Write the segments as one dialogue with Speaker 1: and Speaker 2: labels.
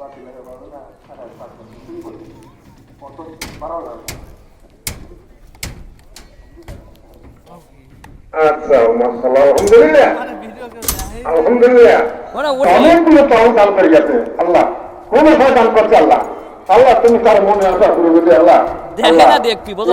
Speaker 1: বাতিল পারবে না সাড়ে সাত কত বারো
Speaker 2: আচ্ছা মাসাল্লাহ আলহামদুলিল্লাহ আলহামদুলিল্লাহ অনেকগুলো দান করে গেছে আল্লাহ। কোন ভয় দান করছে আল্লাহ। আল্লাহ তুমি তার মনে আশা করে আল্লাহ
Speaker 3: দেখে না দেখবি, বুঝো?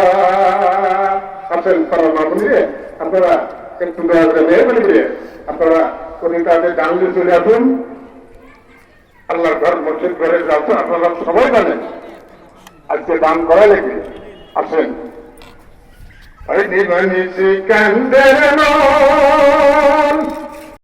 Speaker 2: আসেন পারলাম বুঝলে আপনারা একটু দয়া করে মেহরবানি করে আপনারা কবিতাতে ডানলে চলে আসুন। আল্লাহর ঘর, মসজিদ ঘরে যাচ্ছেন আপনারা সবাই জানেন। আজকে দান করা লেগে আসেন নিবানি নয়